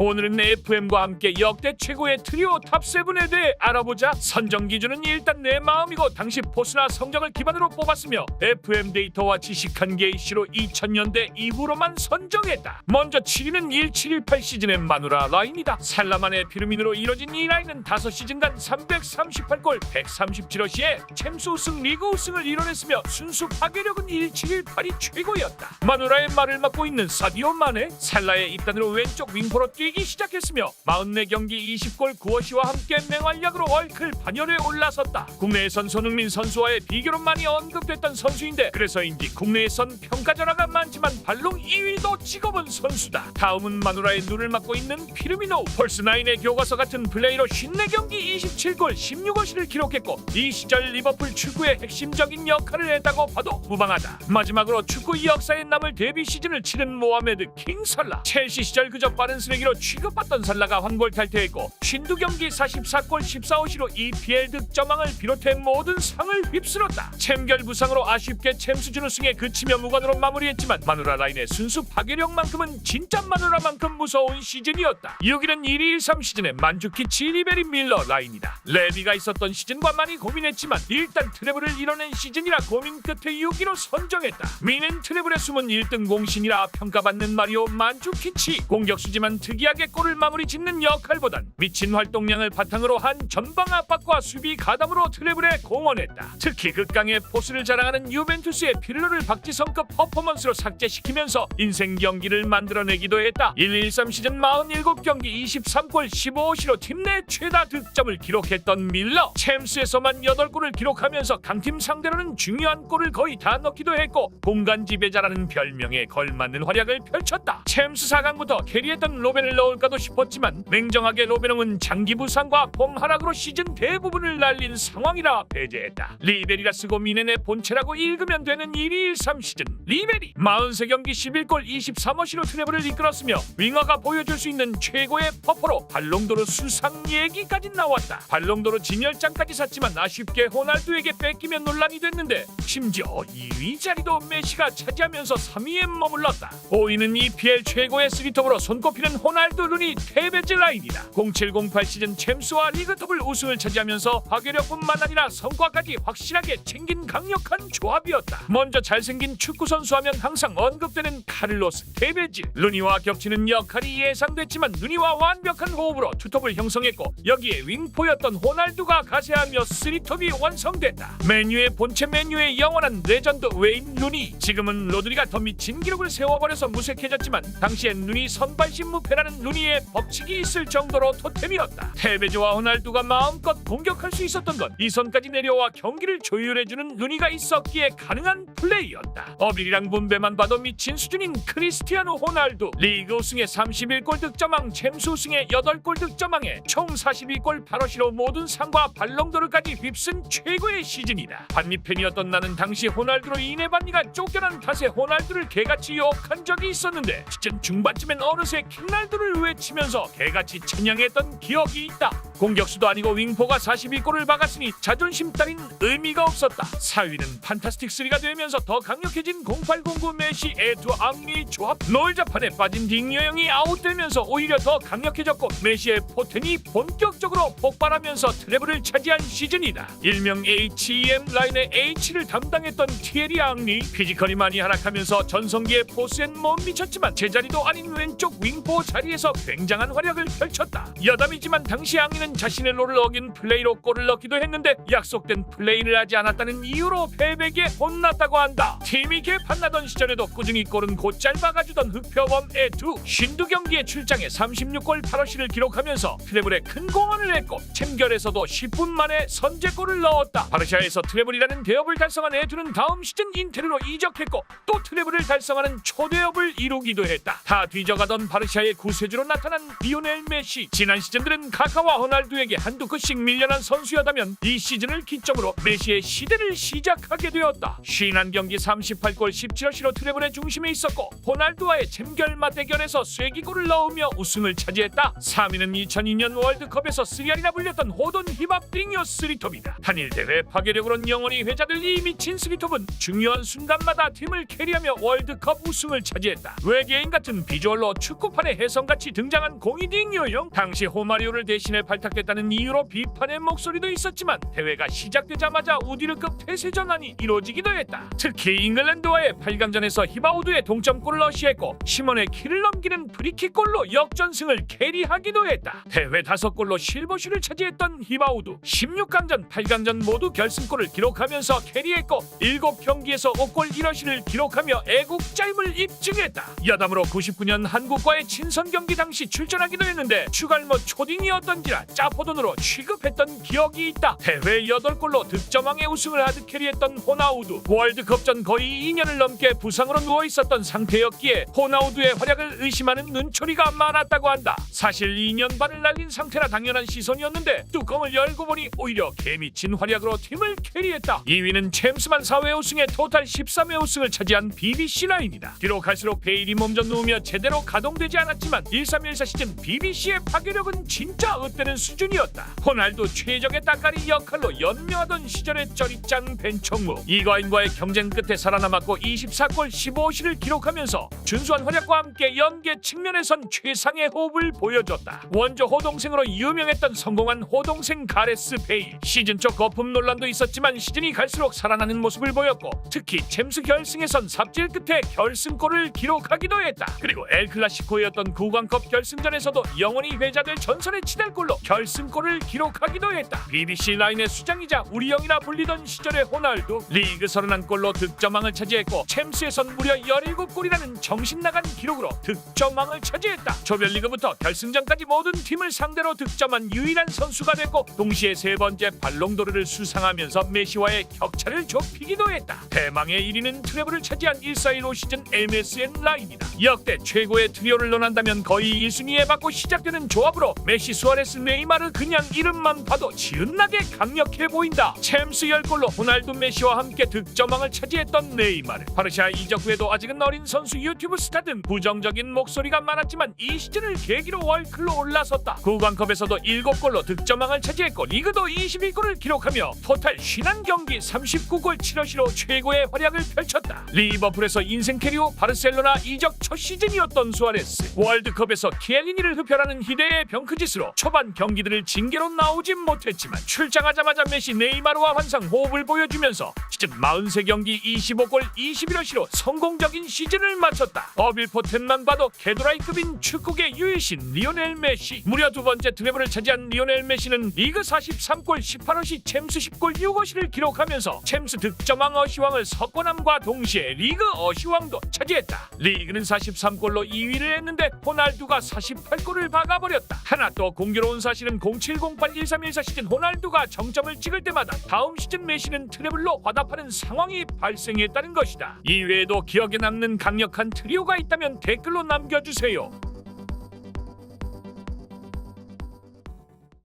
오늘은 FM과 함께 역대 최고의 트리오 탑7에 대해 알아보자. 선정 기준은 일단 내 마음이고 당시 포스나 성적을 기반으로 뽑았으며 FM 데이터와 지식 한계 이슈로 2000년대 이후로만 선정했다. 먼저 7위는 1718 시즌의 마누라 라인이다. 살라만의 피르민으로 이뤄진 이 라인은 5시즌간 338골 137어시에 챔스 우승 리그 우승을 이뤄냈으며 순수 파괴력은 1718이 최고였다. 마누라의 말을 맡고 있는 사디오 마네 살라의 입단으로 왼쪽 윙포로 뛰기 시작했으며 44경기 20골 9어시와 함께 맹활약으로 월클 반열에 올라섰다. 국내에선 손흥민 선수와의 비교로 많이 언급됐던 선수인데 그래서인지 국내에선 평가전화가 많지만 발롱 2위도 찍어본 선수다. 다음은 마누라의 눈을 맡고 있는 피르미노 펄스나인의 교과서 같은 플레이로 54경기 27골 16어시를 기록했고 이 시절 리버풀 축구의 핵심적인 역할을 했다고 봐도 무방하다. 마지막으로 축구 역사에 남을 데뷔 시즌을 치른 모하메드 킹 살라 첼시 시절 그저 빠른 쓰레기로 취급받던 살라가 환골 탈퇴했고 52경기 44골 14호시로 EPL 득점왕을 비롯해 모든 상을 휩쓸었다. 챔결 부상으로 아쉽게 챔스준 우승에 그치며 무관으로 마무리했지만 마누라 라인의 순수 파괴력만큼은 진짜 마누라만큼 무서운 시즌이었다. 6위는 1위 13 시즌의 만주키치 리베리 밀러 라인이다. 레비가 있었던 시즌과 많이 고민했지만 일단 트래블을 이뤄낸 시즌이라 고민 끝에 6위로 선정했다. 미는 트래블의 숨은 1등 공신이라 평가받는 마리오 만주키치 공격수지만 특이 하게 골을 마무리 짓는 역할보단 미친 활동량을 바탕으로 한 전방 압박과 수비 가담으로 트래블에 공헌했다. 특히 극강의 포스를 자랑하는 유벤투스의 피르로를 박지성급 퍼포먼스로 삭제시키면서 인생 경기를 만들어내기도 했다. 113 시즌 47경기 23골 15호시로 팀 내 최다 득점을 기록했던 밀러 챔스에서만 8골을 기록하면서 강팀 상대로는 중요한 골을 거의 다 넣기도 했고 공간 지배자라는 별명에 걸맞는 활약을 펼쳤다. 챔스 4강부터 캐리했던 로벤을 넣을까도 싶었지만 냉정하게 로벤홍은 장기 부상과 폼 하락으로 시즌 대부분을 날린 상황이라 배제했다. 리베리라 쓰고 미넨의 본체라고 읽으면 되는 1위 13 시즌 리베리 43경기 11골 23어시로 트래블을 이끌었으며 윙어가 보여줄 수 있는 최고의 퍼포로 발롱도르 수상 얘기까지 나왔다. 발롱도르 진열장까지 샀지만 아쉽게 호날두에게 뺏기면 논란이 됐는데 심지어 2위 자리도 메시가 차지하면서 3위에 머물렀다. 5위는 EPL 최고의 쓰리톱으로 손꼽히는 호날 두 루니 테베즈 라인이다. 0708 시즌 챔스와 리그톱을 우승을 차지하면서 파괴력뿐만 아니라 성과까지 확실하게 챙긴 강력한 조합이었다. 먼저 잘생긴 축구 선수하면 항상 언급되는 카를로스 테베즈. 루니와 겹치는 역할이 예상됐지만 루니와 완벽한 호흡으로 투톱을 형성했고 여기에 윙포였던 호날두가 가세하며 쓰리톱이 완성됐다. 메뉴의 본체 메뉴의 영원한 레전드 웨인 루니. 지금은 로드리가 더 미친 기록을 세워버려서 무색해졌지만 당시엔 루니 선발신 무패라는 루니의 법칙이 있을 정도로 토템이었다. 테베즈와 호날두가 마음껏 공격할 수 있었던 건 이 선까지 내려와 경기를 조율해주는 루니가 있었기에 가능한 플레이였다. 어빌이랑 분배만 봐도 미친 수준인 크리스티아노 호날두 리그 우승에 31골 득점왕 챔스 우승에 8골 득점왕에 총 42골 8어시로 모든 상과 발롱도르까지 휩쓴 최고의 시즌이다. 반미팬이었던 나는 당시 호날두로 이내 반니가 쫓겨난 탓에 호날두를 개같이 욕한 적이 있었는데 시즌 중반쯤엔 어느새 킹날두 를 외치면서 개같이 찬양했던 기억이 있다. 공격수도 아니고 윙포가 42골을 박았으니 자존심 따윈 의미가 없었다. 4위는 판타스틱 3가 되면서 더 강력해진 0809 메시 에투 앙리 조합 롤자판에 빠진 딩여영이 아웃되면서 오히려 더 강력해졌고 메시의 포텐이 본격적으로 폭발하면서 트래블을 차지한 시즌이다. 일명 HEM 라인의 H를 담당했던 티에리 앙리 피지컬이 많이 하락하면서 전성기의 포스엔 못 미쳤지만 제자리도 아닌 왼쪽 윙포 자리에서 굉장한 활약을 펼쳤다. 여담이지만 당시 앙리는 자신의 롤을 어긴 플레이로 골을 넣기도 했는데 약속된 플레이를 하지 않았다는 이유로 패백에 혼났다고 한다. 팀이 개판나던 시절에도 꾸준히 골은 곧잘 막아주던 흑표범 에투 신두 경기에 출장해 36골 8어시를 기록하면서 트래블에 큰 공헌을 했고 챔결에서도 10분 만에 선제골을 넣었다. 바르샤에서 트래블이라는 대업을 달성한 에투는 다음 시즌 인테르로 이적했고 또 트래블을 달성하는 초대업을 이루기도 했다. 다 뒤져가던 바르샤의 구세주로 나타난 리오넬 메시 지난 시즌들은 카카와 호날 호날두에게 한두 컷씩 밀려난 선수였다면 이 시즌을 기점으로 메시의 시대를 시작하게 되었다. 51경기 38골 17어시로 트래블의 중심에 있었고 호날두와의 챔결 맞대결에서 쐐기골을 넣으며 우승을 차지했다. 3위는 2002년 월드컵에서 쓰리알이나 불렸던 호돈 딩요 스리톱이다. 단일 대회 파괴력으로는 영원히 회자들이 미친 스리톱은 중요한 순간마다 팀을 캐리하며 월드컵 우승을 차지했다. 외계인 같은 비주얼로 축구판에 혜성같이 등장한 공이딩요용 당시 호마리오를 대신해 발탁 됐다는 이유로 비판의 목소리도 있었지만 대회가 시작되자마자 우디르급 태세 전환이 이루어지기도 했다. 특히 잉글랜드와의 8강전에서 히바우드의 동점골을 러시했고 시몬의 키를 넘기는 프리킥골로 역전승을 캐리하기도 했다. 대회 5골로 실버슈를 차지했던 히바우드 16강전, 8강전 모두 결승골을 기록하면서 캐리했고 7경기에서 5골 1어시를 기록하며 애국자임을 입증했다. 여담으로 99년 한국과의 친선 경기 당시 출전하기도 했는데 추갈모 초딩이었던지라 짜포돈으로 취급했던 기억이 있다. 대회 8골로 득점왕의 우승을 하드 캐리했던 호나우두 월드컵 전 거의 2년을 넘게 부상으로 누워 있었던 상태였기에 호나우두의 활약을 의심하는 눈초리가 많았다고 한다. 사실 2년 반을 날린 상태라 당연한 시선이었는데 뚜껑을 열고 보니 오히려 개미친 활약으로 팀을 캐리했다. 2위는 챔스만 4회 우승에 토탈 13회 우승을 차지한 BBC 라인이다. 뒤로 갈수록 베일이 몸좀 누우며 제대로 가동되지 않았지만 1314 시즌 BBC의 파괴력은 진짜 엇되는 수준이었다. 호날두 최적의 따까리 역할로 연명하던 시절의 쩌리짱 벤총무 이과인과의 경쟁 끝에 살아남았고 24골 15시를 기록하면서 준수한 활약과 함께 연계 측면에선 최상의 호흡을 보여줬다. 원조 호동생으로 유명했던 성공한 호동생 가레스 베일 시즌 초 거품 논란도 있었지만 시즌이 갈수록 살아나는 모습을 보였고 특히 챔스 결승에선 삽질 끝에 결승골을 기록하기도 했다. 그리고 엘 클라시코였던 구강컵 결승전에서도 영원히 회자될 전설의 치달골로 결승골을 기록하기도 했다. BBC 라인의 수장이자 우리 형이라 불리던 시절의 호날두 리그 31골로 득점왕을 차지했고 챔스에선 무려 17골이라는 정신 나간 기록으로 득점왕을 차지했다. 조별리그부터 결승전까지 모든 팀을 상대로 득점한 유일한 선수가 됐고 동시에 세 번째 발롱도르를 수상하면서 메시와의 격차를 좁히기도 했다. 대망의 1위는 트래블을 차지한 1415 시즌 MSN 라인이다. 역대 최고의 트리오를 논한다면 거의 1순위에 받고 시작되는 조합으로 메시, 수아레스, 네이마르 그냥 이름만 봐도 지은나게 강력해 보인다. 챔스 10골로 호날두 메시와 함께 득점왕을 차지했던 네이마르. 바르샤 이적 후에도 아직은 어린 선수 유튜브 스타 등 부정적인 목소리가 많았지만 이 시즌을 계기로 월클로 올라섰다. 구강컵에서도 7골로 득점왕을 차지했고 리그도 21골을 기록하며 토탈 50경기 39골 7어시로 최고의 활약을 펼쳤다. 리버풀에서 인생 캐리오 바르셀로나 이적 첫 시즌이었던 수아레스. 월드컵에서 키엘리니를 흡혈하는 희대의 병크짓으로 초반 경 기들을 징계로 나오진 못했지만 출장하자마자 메시 네이마르와 환상 호흡을 보여주면서 시즌 43경기 25골 21어시로 성공적인 시즌을 마쳤다. 어빌포텐만 봐도 개도라이급인 축구계 유일신 리오넬 메시. 무려 두 번째 트래블을 차지한 리오넬 메시는 리그 43골 18어시 챔스 10골 6어시를 기록하면서 챔스 득점왕 어시왕을 석권함과 동시에 리그 어시왕도 차지했다. 리그는 43골로 2위를 했는데 호날두가 48골을 박아버렸다. 하나 또 공교로운 사실은 07081314 시즌 호날두가 정점을 찍을 때마다 다음 시즌 메시는 트래블로 화답하는 상황이 발생했다는 것이다. 이외에도 기억에 남는 강력한 트리오가 있다면 댓글로 남겨주세요.